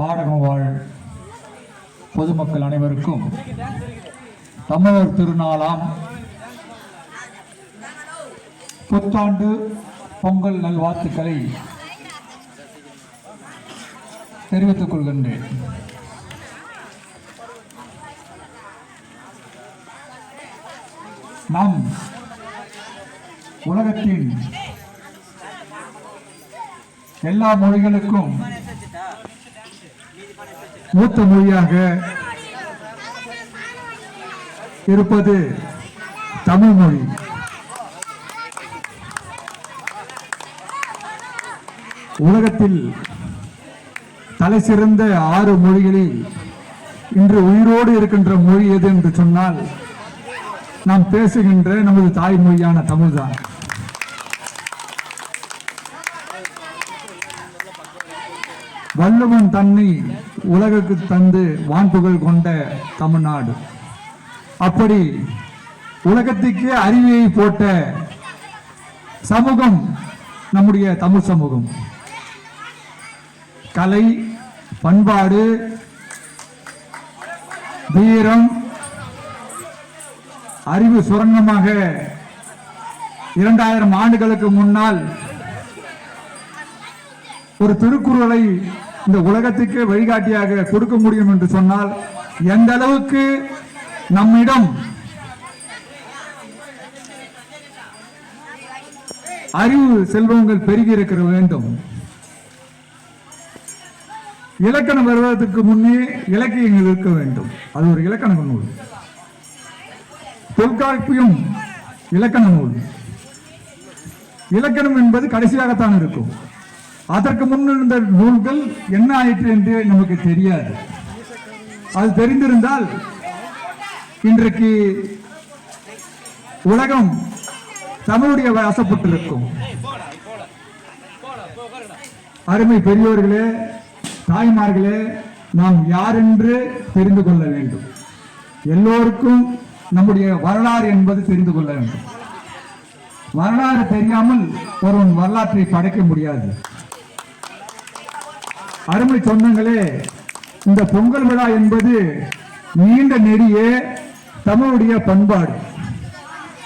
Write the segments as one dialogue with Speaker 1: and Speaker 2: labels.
Speaker 1: பாடகம் வாழ் பொதுமக்கள் அனைவருக்கும் தமிழர் திருநாளாம். புத்தாண்டு பொங்கல் நல்வாழ்த்துக்களை தெரிவித்துக் கொள்கின்றேன். நாம் உலகத்தின் எல்லா மொழிகளுக்கும் மூத்த மொழியாக இருப்பது தமிழ் மொழி. உலகத்தில் தலை சிறந்த ஆறு மொழிகளில் இன்று உயிரோடு இருக்கின்ற மொழி எது என்று சொன்னால் நாம் பேசுகின்ற நமது தாய்மொழியான தமிழ்தான். வள்ளுவன் தன்னை உலகுக்கு தந்து வான்புகழ் கொண்ட தமிழ்நாடு. அப்படி உலகத்துக்கே அறிவியை போட்ட சமூகம் நம்முடைய தமிழ் சமூகம். கலை பண்பாடு வீரம் அறிவு சுரங்கமாக இரண்டாயிரம் ஆண்டுகளுக்கு முன்னால் ஒரு திருக்குறளை இந்த உலகத்துக்கு வழிகாட்டியாக கொடுக்க முடியும் என்று சொன்னால் எந்த அளவுக்கு நம்மிடம் அறிவு செல்வங்கள் பெருகி இருக்கிற வேண்டும். இலக்கணம் வருவதற்கு முன்னே இலக்கியங்கள் இருக்க வேண்டும். அது ஒரு இலக்கண நூல். தொல்காப்பியம் இலக்கண நூல். இலக்கணம் என்பது கடைசியாகத்தான் இருக்கும். அதற்கு முன்னிருந்த நூல்கள் என்ன ஆயிற்று என்று நமக்கு தெரியாது. அது தெரிந்திருந்தால் இன்றைக்கு உலகம் தமிழுடைய வசப்பட்டிருக்கும். அருமை பெரியோர்களே தாய்மார்களே நாம் யார் என்று தெரிந்து கொள்ள வேண்டும்? எல்லோருக்கும் நம்முடைய வரலாறு என்பது தெரிந்து கொள்ள வேண்டும். வரலாறு தெரியாமல் ஒருவன் வரலாற்றை படைக்க முடியாது. அருமை சொந்தங்களே இந்த பொங்கல் விழா என்பது நீண்ட நெடிய தமிழுடைய பண்பாடு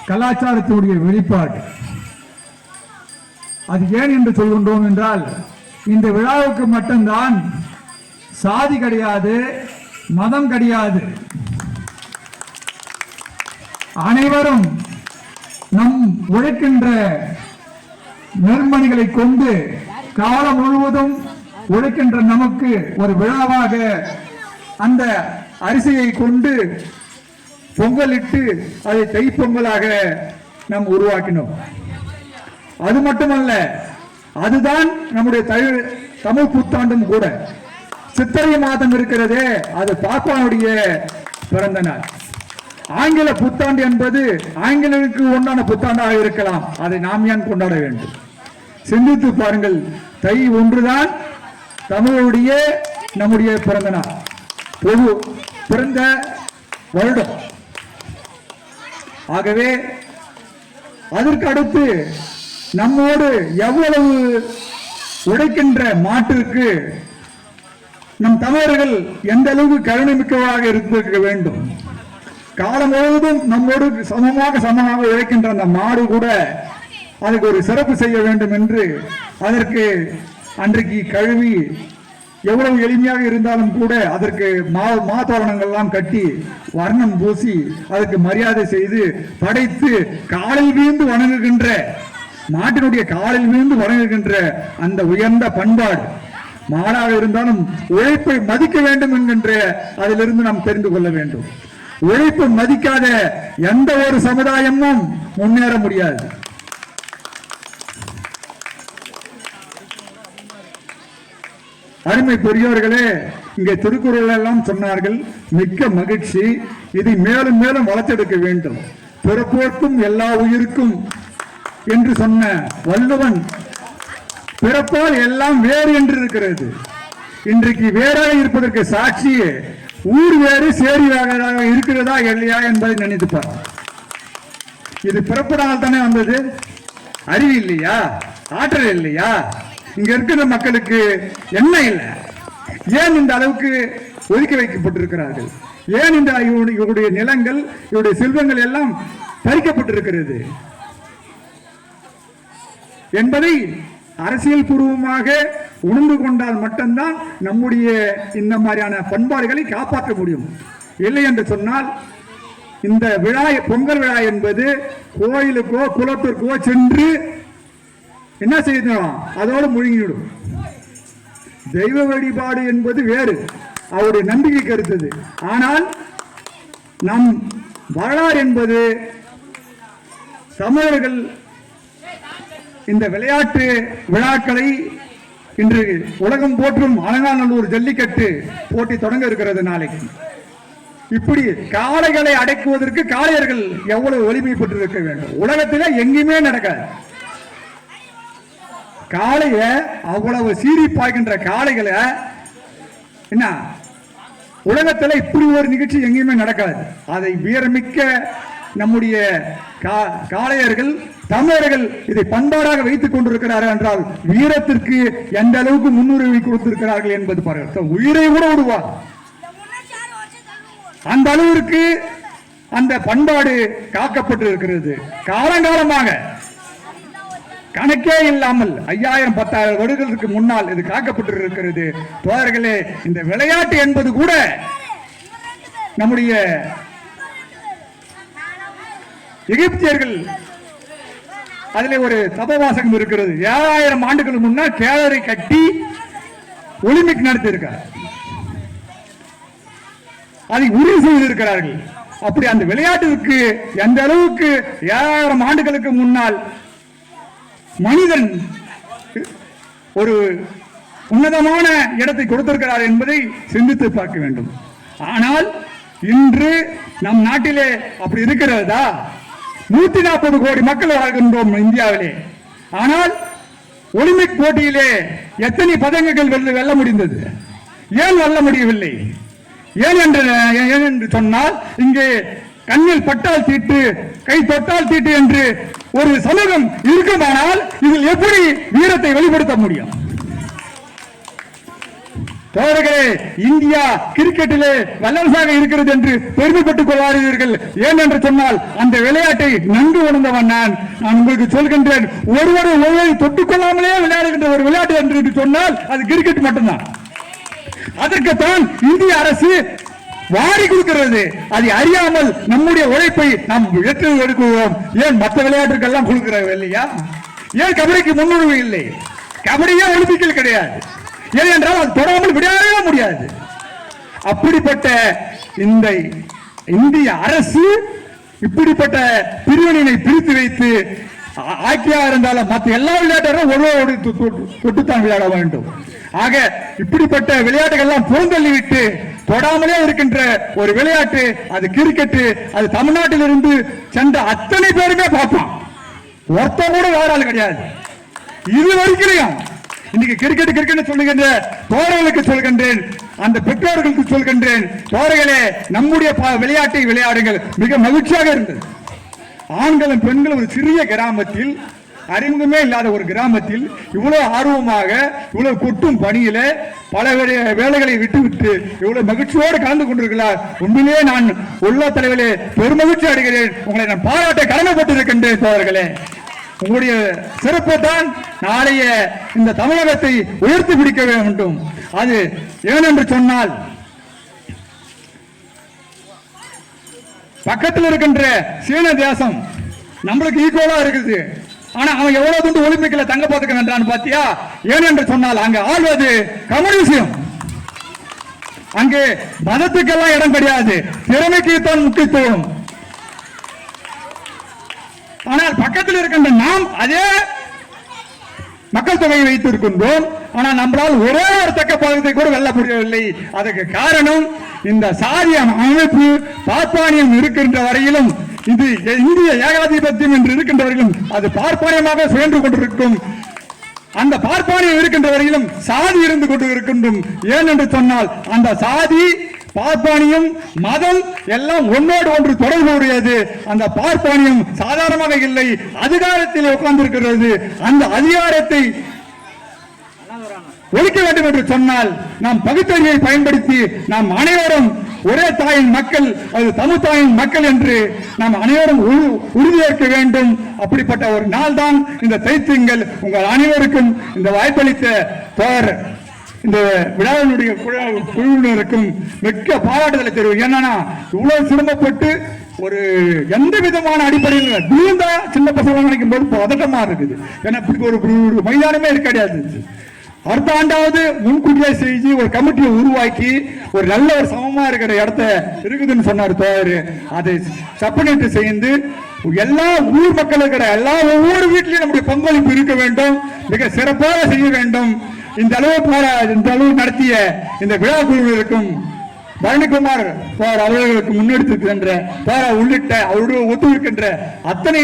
Speaker 1: கலாச்சாரத்தினுடைய வெளிப்பாடு. அது ஏன் என்று சொல்கின்றோம் என்றால் இந்த விழாவுக்கு மட்டும்தான் சாதி கிடையாது மதம் கிடையாது. அனைவரும் நம் உழைக்கின்ற நெர்மணிகளை கொண்டு காலம் முழுவதும் உழைக்கின்ற நமக்கு ஒரு விழாவாக அந்த அரிசியை கொண்டு பொங்கலிட்டு அதை தைப்பொங்கலாக நாம் உருவாக்கினோம். அது மட்டுமல்ல அதுதான் நம்முடைய தமிழ் தமிழ் புத்தாண்டும் கூட. சித்திரை மாதம் இருக்கிறதே அது பாப்பாவுடைய பிறந்த நாள். ஆங்கில புத்தாண்டு என்பது ஆங்கிலருக்கு உண்டான புத்தாண்டாக இருக்கலாம். அதை நாம் ஏன் கொண்டாட வேண்டும்? சிந்தித்து பாருங்கள் தை ஒன்றுதான் தமிழுடைய நம்முடைய பிறந்த நாள். பொது பிறந்த வருடம். ஆகவே அதற்கு அடுத்து நம்மோடு எவ்வளவு உழைக்கின்ற மாட்டிற்கு நம் தமிழர்கள் எந்த அளவுக்கு கருணை மிக்கவராக இருந்திருக்க வேண்டும். காலம் முழுவதும் நம்மோடு சமமாக சமமாக உழைக்கின்ற அந்த மாடு கூட அதுக்கு ஒரு சிறப்பு செய்ய வேண்டும் என்று அதற்கு அன்றைக்கு கழுவி எவ்வளவு எளிமையாக இருந்தாலும் கூட அதற்கு மா மாதோரணங்கள்லாம் கட்டி வர்ணம் பூசி அதற்கு மரியாதை செய்து படைத்து காலில் வீழ்ந்து வணங்குகின்ற நாட்டினுடைய காலில் வீழ்ந்து வணங்குகின்ற அந்த உயர்ந்த பண்பாடு. மாடாக இருந்தாலும் உழைப்பை மதிக்க வேண்டும் என்கின்ற அதிலிருந்து நாம் தெரிந்து கொள்ள வேண்டும். உழைப்பை மதிக்காத எந்த ஒரு சமுதாயமும் முன்னேற முடியாது. அருமை பெரியோர்களே இங்கே திருக்குறள் எல்லாம் சொன்னார்கள். மிக்க மகிழ்ச்சி. இதை மேலும் மேலும் வளர்த்தெடுக்க வேண்டும். பிறப்போர்க்கும் எல்லா உயிருக்கும் என்று சொன்ன வள்ளுவன் பிறப்பால் எல்லாம் வேறு என்று இருக்கிறது. இன்றைக்கு வேறாக இருப்பதற்கு சாட்சியே ஊர் வேறு சேரி வேறாக இருக்கிறதா இல்லையா என்பதை நினைத்துப்பார் இது பிறப்பினால் தானே வந்தது? அறிவு இல்லையா? ஆற்றல் இல்லையா? இங்க இருக்கிற மக்களுக்கு என்ன இல்லை? ஏன் இந்த அளவுக்கு ஒதுக்கி வைக்கப்பட்டிருக்கிறார்கள்? ஏன் இந்த இவருடைய நிலங்கள் இவருடைய செல்வங்கள் எல்லாம் பறிக்கப்பட்டிருக்கிறது? என்பதை அரசியல் பூர்வமாக உணர்ந்து கொண்டால் மட்டும்தான் நம்முடைய இந்த மாதிரியான பண்பாடுகளை காப்பாற்ற முடியும். இல்லை என்று சொன்னால் இந்த விழா பொங்கல் விழா என்பது கோயிலுக்கோ குலத்திற்கோ சென்று என்ன செய்யணும் அதோடு முழுங்கிவிடும். தெய்வ வழிபாடு என்பது வேறு. அவருடைய நம்பிக்கை கருத்தது. ஆனால் நம் வரலாறு என்பது தமிழர்கள் இந்த விளையாட்டு விழாக்களை இன்று உலகம் போற்றும் அலங்காநல்லூர் ஜல்லிக்கட்டு போட்டி தொடங்க இருக்கிறது நாளைக்கு. இப்படி காளைகளை அடக்குவதற்கு காளையர்கள் எவ்வளவு வலிமை பெற்றிருக்க வேண்டும்? உலகத்தில் எங்கேயுமே நடக்காது. காளைய அவ்வளவு சீறி பாய்கின்ற காளைகளை என்ன? உலகத்துல இப்படி ஒரு நிகழ்ச்சி எங்கேயுமே நடக்காது. அதை வீரமிக்க நம்முடைய கா- காளையர்கள் தமிழர்கள் இதை பண்பாடாக வைத்துக் கொண்டிருக்கிறார்கள் என்றால் வீரத்திற்கு எந்த அளவுக்கு முன்னுரிமை கொடுத்திருக்கிறார்கள் என்பது பாருங்கள். உயிரை கூட விடுவார். அந்த அளவிற்கு அந்த பண்பாடு காக்கப்பட்டு இருக்கிறது காலங்காலமாக கணக்கே இல்லாமல் ஐயாயிரம் பத்தாயிரம் வருடங்களுக்கு முன்னால் இது காக்கப்பட்டு இருக்கிறது தோழர்களே இந்த விளையாட்டு என்பது கூட நம்முடைய எகிப்தியர்கள் அதிலே ஒரு தபவாசகம் இருக்கிறது. ஏழாயிரம் ஆண்டுகளுக்கு முன்னால் கேளரை கட்டி ஒலிம்பிக் நடத்தியிருக்கார். அதை உறுதி செய்திருக்கிறார்கள். அப்படி அந்த விளையாட்டிற்கு எந்த அளவுக்கு ஏழாயிரம் ஆண்டுகளுக்கு முன்னால் மனிதன் ஒரு உன்னதமான இடத்தை கொடுத்திருக்கிறார் என்பதை சிந்தித்து பார்க்க வேண்டும். ஆனால் இன்று நம் நாட்டிலே அப்படி இருக்கிறதா? நூத்தி நாற்பது கோடி மக்கள் வாழ்கின்றோம் இந்தியாவிலே. ஆனால் ஒலிம்பிக் போட்டியிலே எத்தனை பதங்கங்கள் வெல்ல வெல்ல முடிந்தது? ஏன் வெல்ல முடியவில்லை? ஏன் என்று ஏன் என்று சொன்னால் இங்கே கண்ணில் பட்டால் தீட்டு கை தொட்டால் தீட்டு என்று ஒரு சமூகம் இருக்குமானால் இதில் எப்படி வீரத்தை வெளிப்படுத்த முடியும்? தோழர்களே இந்தியா கிரிக்கெட்டிலே வல்லரசாக இருக்கிறது என்று பெருமைப்பட்டுக் கொள்வார்கள் ஏன் என்று சொன்னால் அந்த விளையாட்டை நன்கு உணர்ந்தவன் நான். நான் உங்களுக்கு சொல்கின்றேன் ஒருவர் ஒருவரை தொட்டுக்கொள்ளாமலே விளையாடுகின்ற ஒரு விளையாட்டு என்று சொன்னால் அது கிரிக்கெட் மட்டும்தான். அதற்குத்தான் இந்திய அரசு வாரி கொடுக்கிறது. அதை அறியாமல் நம்முடைய உழைப்பை நாம் வெற்றி எடுக்கிறோம் ஏன் மற்ற விளையாட்டுக்கெல்லாம் கொடுக்கிறோம் இல்லையா? ஏன் கபடிக்கு முன்னுரிமை இல்லை? கபடியே ஒலிம்பிக்கில் கிடையாது. ஏனென்றால் அது தொடாமல் விளையாடவே முடியாது. அப்படிப்பட்ட இந்த இந்திய அரசு இப்படிப்பட்ட பிரிவினை பிரித்து வைத்து ஆக்கியா இருந்தாலும் மற்ற எல்லா விளையாட்டரும் ஒருவரோடு தொ- தொட்டுத்தான் விளையாட வேண்டும். ஆக இப்படிப்பட்ட விளையாட்டுகள் எல்லாம் விட்டு தொடாமலே இருக்கின்ற ஒரு விளையாட்டு அது கிரிக்கெட் அது தமிழ்நாட்டில் இருந்து சென்ற அத்தனை பேருமே பார்ப்போம். ஒருத்த கூட வேற ஆள் கிடையாது. இது வரைக்கும் இன்னைக்கு கிரிக்கெட் கிரிக்கெட் சொல்லுகின்ற தோழர்களுக்கு சொல்கின்றேன் அந்த பெற்றோர்களுக்கு சொல்கின்றேன் தோழர்களே நம்முடைய விளையாட்டை விளையாடுங்கள். மிக மகிழ்ச்சியாக இருந்தது. ஆண்களும் பெண்களும் ஒரு சிறிய கிராமத்தில் அறிமுகமே இல்லாத ஒரு கிராமத்தில் இவ்வளவு ஆர்வமாக இவ்வளவு கொட்டும் பணியில பல வேலைகளை விட்டுவிட்டு இவ்வளவு மகிழ்ச்சியோடு கலந்து கொண்டிருக்கிறார். உண்மையிலேயே நான் உள்ள தலைவரே பெருமகிழ்ச்சி அடைகிறேன். உங்களை நான் பாராட்ட கடமைப்பட்டிருக்கின்றேன் தோழர்களே. உங்களுடைய சிறப்பை தான் நாளைய இந்த தமிழகத்தை உயர்த்தி பிடிக்க வேண்டும். அது ஏனென்று சொன்னால் பக்கத்தில் இருக்கின்ற சீன தேசம் நம்மளுக்கு ஈக்குவலா இருக்குது. ஆனா அவன் எவ்வளவு துண்டு ஒலிம்பிக்ல தங்க பதக்கம் வென்றான்னு பாத்தியா? ஏனென்று சொன்னால் அங்க ஆள்வது கம்யூனிசம். அங்கே மதத்துக்கெல்லாம் இடம் கிடையாது. திறமைக்கு தான் முக்கியத்துவம். ஆனால் பக்கத்தில் இருக்கின்ற நாம் அதே மக்கள் தொகையை வைத்திருக்கின்றோம். ஆனால் நம்மளால் ஒரே ஒரு தக்க பதத்தை கூட வெல்ல முடியவில்லை. அதற்கு காரணம் இந்த சாதிய அமைப்பு பார்ப்பானியம் இருக்கின்ற வரையிலும் இது இந்திய ஏகாதிபத்தியம் என்று இருக்கின்ற வரையிலும் அது பார்ப்பானியமாக சுழன்று கொண்டிருக்கும். அந்த பார்ப்பானியம் இருக்கின்ற வரையிலும் சாதி இருந்து கொண்டு இருக்கின்றும். ஏன் என்று சொன்னால் அந்த சாதி பார்ப்பானியம் மதம் எல்லாம் ஒன்றோடு ஒன்று தொடர்புடையது அந்த பார்ப்பானியம் சாதாரணமாக இல்லை அதிகாரத்தில் உட்கார்ந்திருக்கிறது. அந்த அதிகாரத்தை ஒழிக்க வேண்டும் என்று சொன்னால் நாம் பகுத்தறிவை பயன்படுத்தி நாம் அனைவரும் ஒரே தாயின் மக்கள் அது தமிழ் தாயின் மக்கள் என்று நாம் அனைவரும் உறுதியேற்க வேண்டும். அப்படிப்பட்ட ஒரு நாள் தான் இந்த தைத்திங்கள் உங்கள் அனைவருக்கும் இந்த வாய்ப்பளித்த தோழர் இந்த விழாவினுடைய குழுவினருக்கும் மிக்க பாராட்டுதலை தெரியும் என்னன்னா இவ்வளவு சிரமப்பட்டு ஒரு எந்த விதமான அடிப்படையில் விழுந்தா சின்ன பசங்க நினைக்கும் போது பதட்டமா இருக்குது. ஏன்னா இப்படி ஒரு ஒரு மைதானமே கிடையாது அடுத்த ஆண்டாவது முன்கூட்டியே செஞ்சு ஒரு கமிட்டியை உருவாக்கி ஒரு நல்ல ஒரு சமமா இருக்கிற இடத்த இருக்குதுன்னு சொன்னார் தோழர். அதை சப்பனிட்டு செய்து எல்லா ஊர் மக்கள் இருக்கிற எல்லா ஒவ்வொரு வீட்லயும் நம்முடைய பங்களிப்பு இருக்க வேண்டும். மிக சிறப்பாக செய்ய வேண்டும். இந்த அளவு போற இந்த அளவு நடத்திய இந்த விழா குழுவிற்கும் பழனிக்குமார் போர் அவர்களுக்கு முன்னெடுத்திருக்கின்ற போர உள்ளிட்ட அவருடைய ஒத்துழைக்கின்ற அத்தனை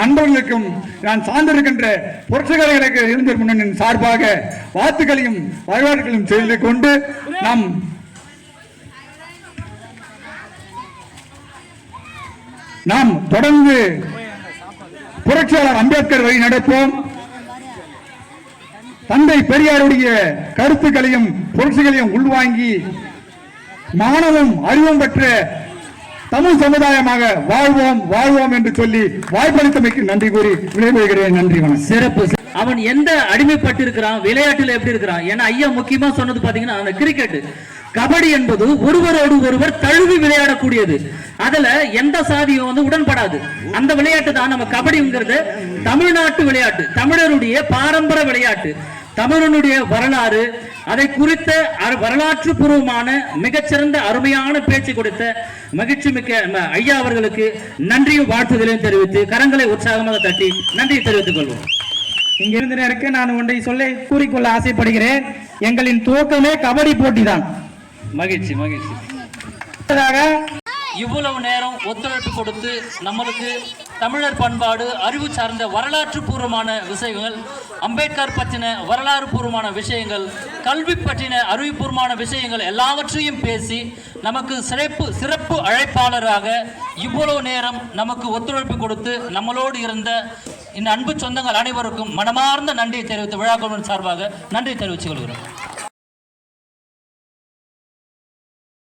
Speaker 1: நண்பர்களுக்கும் நான் சார்ந்திருக்கின்ற புரட்சிகரர்களுக்கு இருந்த முன்னணியின் சார்பாக வாழ்த்துக்களையும் வழிபாடுகளையும் செய்து கொண்டு நாம் நாம் தொடர்ந்து புரட்சியாளர் அம்பேத்கர் வழி நடப்போம். தந்தை பெரியாருடைய கருத்துக்களையும் புரட்சிகளையும் உள்வாங்கி மாணவம் அறிவும் பெற்ற தமிழ் சமுதாயமாக வாழ்வோம் வாழ்வோம் என்று சொல்லி வாய்ப்பளித்தமைக்கு நன்றி கூறி விடைபெறுகிறேன். நன்றி வணக்கம்.
Speaker 2: சிறப்பு. அவன் எந்த அடிமைப்பட்டு இருக்கிறான் விளையாட்டுல எப்படி இருக்கிறான்? ஏன்னா ஐயா முக்கியமா சொன்னது பாத்தீங்கன்னா அந்த கிரிக்கெட் கபடி என்பது ஒருவரோடு ஒருவர் தழுவி விளையாடக்கூடியது. அதுல எந்த சாதியும் வந்து உடன்படாது. அந்த விளையாட்டு தான் நம்ம கபடிங்கிறது. தமிழ்நாட்டு விளையாட்டு தமிழருடைய பாரம்பரிய விளையாட்டு. தமிழனுடைய வரலாறு அதை குறித்த வரலாற்று பூர்வமான மிகச்சிறந்த அருமையான பேச்சு கொடுத்த மகிழ்ச்சி மிக்க நம்ம ஐயா அவர்களுக்கு நன்றியும் வாழ்த்துதலையும் தெரிவித்து கரங்களை உற்சாகமாக தட்டி நன்றியை தெரிவித்துக் கொள்வோம்.
Speaker 3: இங்கிருந்தனருக்கு நான் ஒன்றை சொல்ல கூறிக்கொள்ள ஆசைப்படுகிறேன். எங்களின் துவக்கமே கபடி போட்டிதான்.
Speaker 2: மகிழ்ச்சி மகிழ்ச்சி.
Speaker 3: அடுத்ததாக
Speaker 2: இவ்வளவு நேரம் ஒத்துழைப்பு கொடுத்து நம்மளுக்கு தமிழர் பண்பாடு அறிவு சார்ந்த வரலாற்று பூர்வமான விஷயங்கள் அம்பேத்கர் பற்றின வரலாறு பூர்வமான விஷயங்கள் கல்வி பற்றின அறிவுபூர்வமான விஷயங்கள் எல்லாவற்றையும் பேசி நமக்கு சிறப்பு சிறப்பு அழைப்பாளராக இவ்வளவு நேரம் நமக்கு ஒத்துழைப்பு கொடுத்து நம்மளோடு இருந்த இந்த அன்பு சொந்தங்கள் அனைவருக்கும் மனமார்ந்த நன்றியை தெரிவித்து விழாக்குழுவின் சார்பாக நன்றி தெரிவித்துக் கொள்கிறோம்.